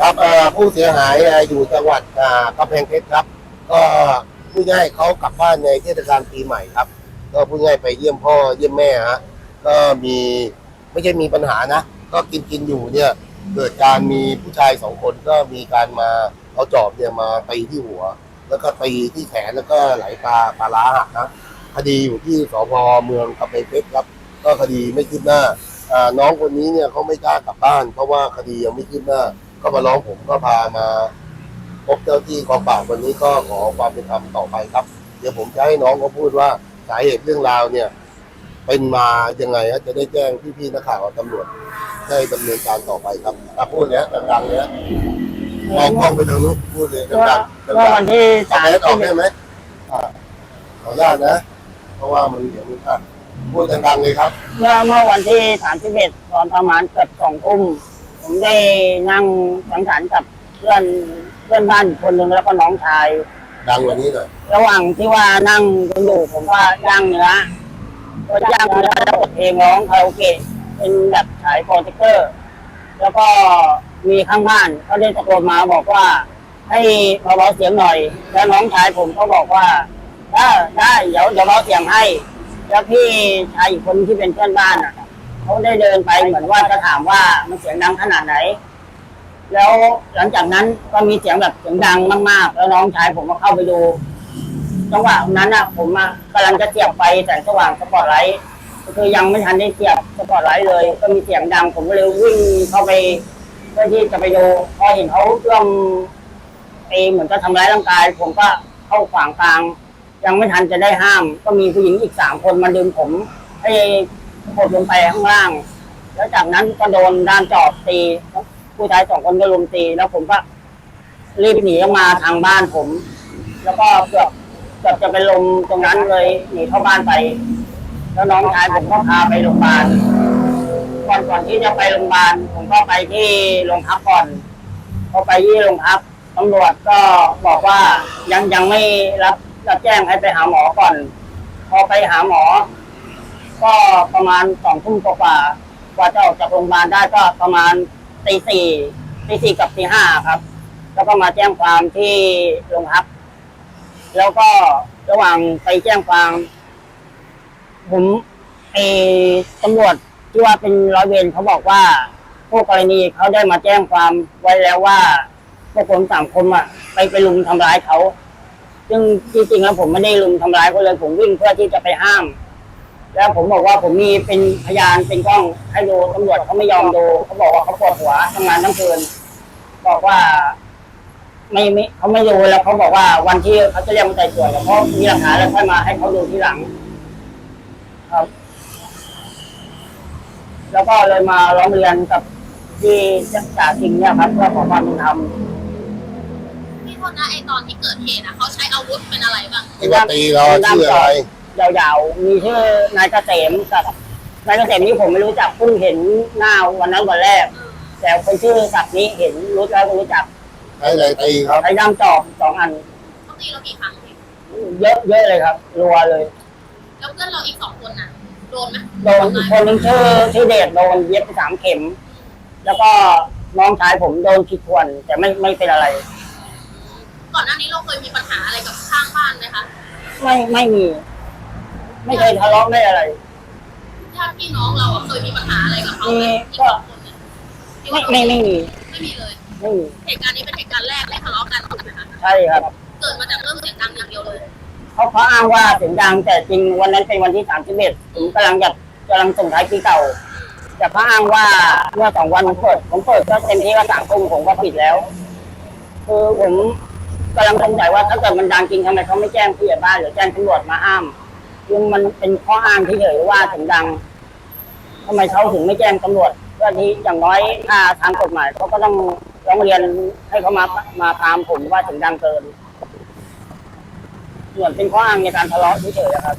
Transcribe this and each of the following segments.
ครับเอ่อผู้เสียหายเอ่ออยู่จังหวัดอ่ากำแพงเพชรครับ ก็ผู้ง่ายเขากลับบ้านในเทศกาลปีใหม่ครับ ก็ผู้ง่ายไปเยี่ยมพ่อเยี่ยมแม่ฮะก็มีไม่ใช่มีปัญหานะ ก็กินกินอยู่เนี่ยเกิดการมีผู้ชายสองคนก็มีการมาเอาจอบเนี่ยมาตีที่หัว แล้วก็ตีที่แขนแล้วก็ไหลปลาปลาล้าหักนะคดีอยู่ที่สพเมืองกำแพงเพชรครับ ก็คดีไม่คืบหน้าอ่าน้องคนนี้เนี่ยเขาไม่กล้ากลับบ้าน เพราะว่าคดียังไม่คืบหน้า ก็มาร้องผมก็พามาพบเจ้าที่กองปราบวันนี้ก็ขอความเป็นธรรมต่อไปครับ เดี๋ยวผมจะให้น้องเขาพูดว่าสาเหตุเรื่องราวเนี่ย เป็นมายังไงฮะจะได้แจ้งพี่ๆนักข่าวกับตำรวจให้ดำเนินการต่อไปครับถ้าพูดเนี้ยดังๆเนี้ยมองกล้องไปทางนู้นพูดเลยเมื่อดังๆเมื่อวันที่เอาสาม แมสออกได้ไหมอ่าขออนุญาตนะ เพราะว่ามันเดี๋ยวมันอะพูดดังๆเลยครับ เมื่อเมื่อวันที่สามสิบเอ็ดตอนประมาณเกือบสองทุ่ม ผมได้นั่งสังสรรค์กับเพื่อนเพื่อนบ้านคนหนึ่งแล้วก็น้องชาย ดังกว่านี้หน่อยระหว่างที่ว่านั่งกันอยู่ผมก็ย่างเนื้อก็ย่างเนื้อแล้วเปิดเพลงร้องคาราโอเกะเป็นแบบฉายโปรเจคเตอร์ แล้วก็มีข้างบ้านเขาได้ตะโกนมาบอกว่า ให้เบาๆเสียงหน่อย แล้วน้องชายผมก็บอกว่าได้ได้เดี๋ยวเดี๋ยวเบาเสียงให้ แล้วพี่ชายอีกคนที่เป็นเพื่อนบ้านอะ เขาได้เดินไปเหมือนว่าจะถามว่ามันเสียงดังขนาดไหน แล้วหลังจากนั้นก็มีเสียงแบบเสียงดังมากๆ แล้วน้องชายผมก็เข้าไปดูจังหวะนั้นอะ ผมอะกำลังจะเสียบไฟแสงสว่างสปอตไลท์ก็คือยังไม่ทันได้เสียบสปอตไลท์เลย ก็มีเสียงดังผมก็เลยวิ่งเข้าไปเพื่อที่จะไปดูพอเห็นเขาเริ่มไปเหมือนจะทำร้ายร่างกาย ผมก็เข้าขวางกลาง ยังไม่ทันจะได้ห้าม ก็มีผู้หญิงอีกสามคนมาดึงผมให้ กดลงไปข้างล่าง แล้วจากนั้นก็โดนด้านจอบตีผู้ชายสองคนก็ลุมตี แล้วผมก็รีบหนีออกมาทางบ้านผม แล้วก็เกือบเกือบจะเป็นลมตรงนั้นเลยหนีเข้าบ้านไป แล้วน้องชายผมก็พาไปโรงพยาบาลก่อนก่อนที่จะไปโรงพยาบาลผมก็ไปที่โรงพักก่อนพอไปที่โรงพักตำรวจก็บอกว่ายังยังไม่รับรับแจ้งให้ไปหาหมอก่อน พอไปหาหมอ ก็ประมาณสองทุ่มกว่าๆกว่าจะออกจากโรงพยาบาลได้ก็ประมาณตีสี่ตีสี่กับตีห้าครับ แล้วก็มาแจ้งความที่โรงพักแล้วก็ระหว่างไปแจ้งความ ผมเออตำรวจที่ว่าเป็นร้อยเวรเขาบอกว่าผู้กรณีเขาได้มาแจ้งความไว้แล้วว่าพวกผมสามคนอะ ไปไปลุมทำร้ายเขาซึ่งจริงๆแล้วผมไม่ได้ลุมทำร้ายเขาเลยผมวิ่งเพื่อที่จะไปห้าม แล้วผมบอกว่าผมมีเป็นพยานเป็นกล้องให้ดูตำรวจเขาไม่ยอมดูเขาบอกว่าเขาปวดหัวทำงานทั้งคืนบอกว่า ไม่ไม่เขาไม่ดูแล้วเขาบอกว่าวันที่เขาจะเรียกมาไต่สวนเพราะมีหลักฐานแล้วค่อยมาให้เขาดูทีหลัง ครับ แล้วก็เลยมาร้องเรียนกับที่จักจ่าจริงเนี่ยครับเพื่อขอความเป็นธรรมพี่โทษนะไอตอนที่เกิดเหตุอะเขาใช้อาวุธเป็นอะไรบ้างที่ว่าตีเราชื่ออะไร ยาวๆ มีชื่อนายเกษมกับนายเกษมนี่ผมไม่รู้จักเพิ่งเห็นหน้าวันนั้นวันแรก แต่คนชื่อศักดิ์นี้เห็นรู้แล้วก็รู้จักใช้อะไรตีครับใช้ด้ามจอบสองอันเขาตีเรากี่ครั้งพี่เยอะเยอะเลยครับรัวเลย แล้วเพื่อนเราอีกสองคนน่ะโดนไหมโดนอีกคนนึงชื่อชื่อเดชโดนเย็บไปสามเข็ม แล้วก็น้องชายผมโดนขีดข่วนแต่ไม่ไม่เป็นอะไร ก่อนหน้านี้เราเคยมีปัญหาอะไรกับข้างบ้านไหมคะไม่ไม่มี ไม่เคยทะเลาะไม่อะไร ญาติพี่น้องเราอะเคยมีปัญหาอะไรกับเขาไหมมีอีกก็สองคนเนี่ยที่ไม่ว่าไม่ไม่มีไม่มีเลย ไม่มีเหตุการณ์นี้เป็นเหตุการณ์แรกที่ทะเลาะกันถูกไหมคะใช่ครับเกิดมาจากเรื่องเสียงดังอย่างเดียวเลย เขาเขาอ้างว่าเสียงดังแต่จริงวันนั้นเป็นวันที่สามสิบเอ็ดผมกำลังจะกำลังส่งท้ายปีเก่า แต่เขาอ้างว่าเมื่อสองวันผมเปิดผมเปิดก็เต็มที่ก็สามทุ่มผมก็ปิดแล้ว คือผมกำลังสงสัยว่าถ้าเกิดมันดังจริงทำไมเขาไม่แจ้งผู้ใหญ่บ้านหรือแจ้งตำรวจมาห้าม คือมันเป็นข้ออ้างที่เฉยว่าเสียงดังทำไมเขาถึงไม่แจ้งตำรวจเพื่อที่อย่างน้อยถ้าทางกฎหมายเขาก็ต้องร้องเรียนให้เขามามาตามผมว่าเสียงดังเกินส่วนเป็นข้ออ้างในการทะเลาะเฉยๆนะครับ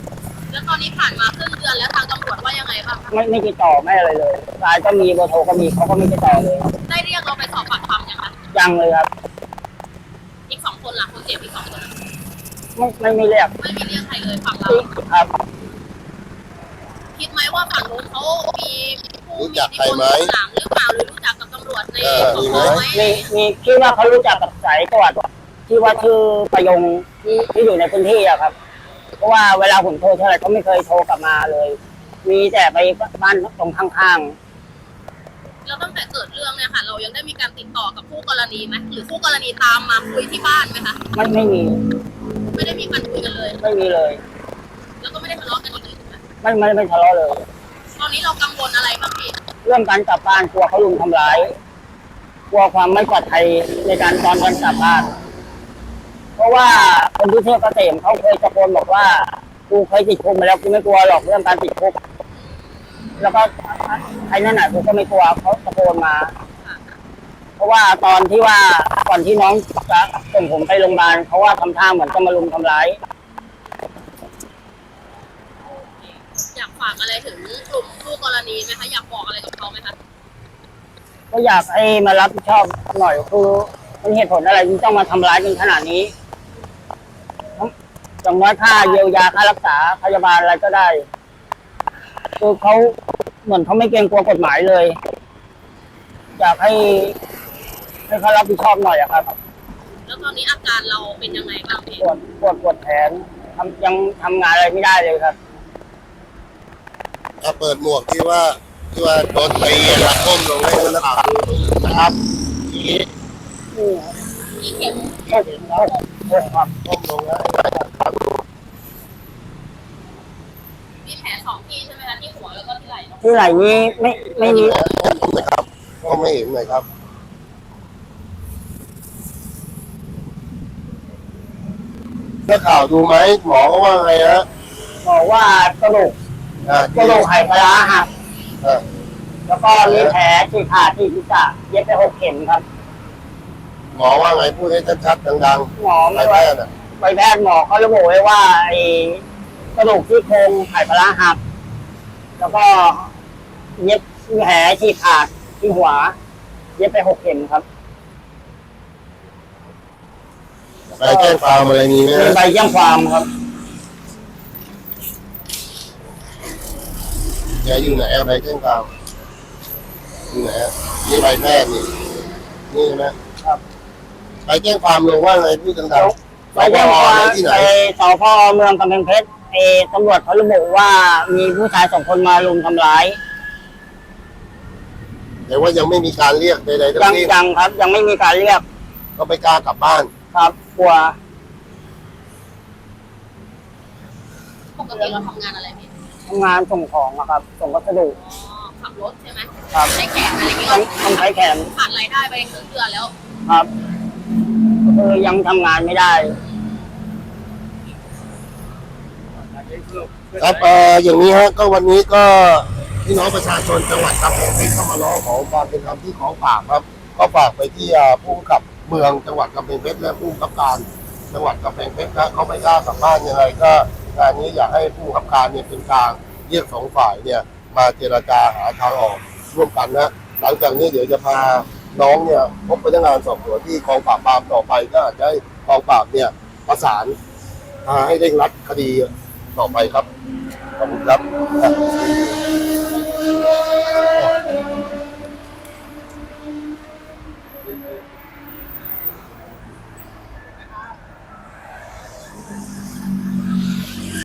แล้วตอนนี้ผ่านมาครึ่งเดือนแล้วทางตำรวจว่ายังไงบ้างคะไม่ไม่ติดต่อไม่อะไรเลยไลน์ก็มีเบอร์โทรก็มีเขาก็ไม่ติดต่อเลยได้เรียกเราไปสอบปากคำยังคะยังเลยครับ อีกสองคนล่ะคนเจ็บอีกสองคนอะ ไม่ไม่ไม่เรียกไม่มีเรียกใครเลยฝั่งเรา ครับคิดไหมว่าฝั่งนู้นเขามีผู้รู้มีจักอิทธิใครพลไหมหลังหรือเปล่าหรือรู้จักจักกับตำรวจในเออสมีพไหม ไหมมีมีคิดว่าเขารู้จักกับสายตรวจที่ว่าชื่อประยงที่ที่อยู่ในพื้นที่อะครับ เพราะว่าเวลาผมโทรเท่าไหร่เขาไม่เคยโทรกลับมาเลย มีแต่ไปบ้านตรงข้างแล้วตั้งแต่ เกิดเรื่องเนี่ยค่ะ เรายังได้มีการติดต่อกับคู่กรณีไหมหรือคู่กรณีตามมาคุยที่บ้านไหมคะๆไม่ไม่มี ไม่ได้มีการคุยกันเลย ไม่มีเลย แล้วก็ไม่ได้ทะเลาะกันอีกเลยถูกไหมไม่ไม่ไม่ทะเลาะเลย ตอนนี้เรากังวลอะไรบ้างพี่เรื่องการกลับบ้านกลัวเขาลุมทำร้าย กลัวความไม่ปลอดภัยในการตอนการกลับบ้าน เพราะว่าคนที่เที่ยวเกษมเขาเคยตะโกนบอกว่ากูเคยติดคุกมาแล้วกูไม่กลัวหรอกเรื่องการติดคุกแล้วก็ไอ้นั่นน่ะกูก็ไม่กลัวเขาตะโกนมา เพราะว่าตอนที่ว่าก่อนที่น้องจะส่งผมไปโรงพยาบาลเขาว่าทำท่าเหมือนจะมาลุมทำร้าย อยากฝากอะไรถึงกลุ่มคู่กรณีไหมคะ อยากบอกอะไรกับเขาไหมคะ ก็อยากให้มารับผิดชอบหน่อยคือมันเหตุผลอะไรที่ต้องมาทำร้ายกันขนาดนี้อย่างน้อยค่าเยียวยาค่ารักษาพยาบาลอะไรก็ได้คือเขาเหมือนเขาไม่เกรงกลัวกฎหมายเลย อยากให้ ให้เขารับผิดชอบหน่อยอะครับแล้วตอนนี้อาการเราเป็นยังไงบ้างพี่ปวดปวดปวดแขนทำยังทำงานอะไรไม่ได้เลยครับ ถ้าเปิดหมวกที่ว่าที่ว่าโดนตีแล้วก้มลงให้ดูนักข่าวดูนะครับทีนี้นี่กี่เข็มโอ้โหโอ้โหครับก้มลงแล้วให้นักข่าวดูมีแผลสองที่ใช่ไหมคะที่หัวแล้วก็ที่ไหล่เนอะที่ไหนนี้ไม่ไม่มีนะครับก็ไม่เห็นเลยครับ นักข่าวดูไหมหมอก็ว่าไงฮะบอกว่ากระดูกอ่ากระดูกไขปลาร้าหักอ่าแล้วก็มีแผลที่ขาที่ศีรษะเย็บไปหกเข็มครับ หมอว่าไงพูดให้ชัดๆดังหมอๆไม่ไม่ว่าแพ้น่ะใบแพทย์หมอเขาระบุไว้ว่าไอ้กระดูกที่โครงไขปลาร้าหัก แล้วก็เย็บแผลที่ขาดที่หัว เย็บไปหกเข็มครับ ไปแจ้งความอะไรมีไหมมีฮะใบแจ้งความครับ แกอยู่ไหนอะไปแจ้งความอยู่ไหนอะนี่ใบแพทย์นี่นี่ใช่ไหมครับไปแจ้งความลงว่าไงพูดดังๆใบแจ้งความที่ไหน ไปสพเมืองกำแพงเพชรเออตำรวจเขาระบุว่ามีผู้ชายสองคนมาลุมทำร้ายแต่ว่ายังไม่มีการเรียกใดๆทั้ยังงสิ้นยังครับ ยังไม่มีการเรียกก็ไม่กล้ากลับบ้าน ครับ กลัว ปกติเราทำงานอะไรพี่ทำงานส่งของอะครับ ส่งวัสดุ อ๋อขับรถใช่ไหมครับ ใช้แขนอะไรอย่างเงี้ยต้องต้องใช้แขนขาดรายได้ไปครึ่งเดือนแล้ว ครับก็คือยังทำงานไม่ได้ ครับเอ่ออย่างนี้ฮะก็วันนี้ก็พี่น้องประชาชนจังหวัดกำแพงเพชรเข้ามาร้องขอความเป็นธรรมที่ของฝากครับ ก็ฝากไปที่อ่าผู้กำกับ เมืองจังหวัดกำแพงเพชรและผู้กับการ จังหวัดกำแพงเพชรเขาไม่กล้ากลับบ้านยังไงก็งานนี้อยากให้ผู้กับการเนี่ยเป็นกลางเรียกสองฝ่ายเนี่ยมาเจรจาหาทางออกร่วมกันนะ หลังจากนี้เดี๋ยวจะพาน้องเนี่ยพบพนักงานสอบสวนที่กองปราบปรามต่อไปก็อาจจะให้กองปราบเนี่ยประสานพาให้เร่งรัดคดีต่อไปครับขอบคุณครับ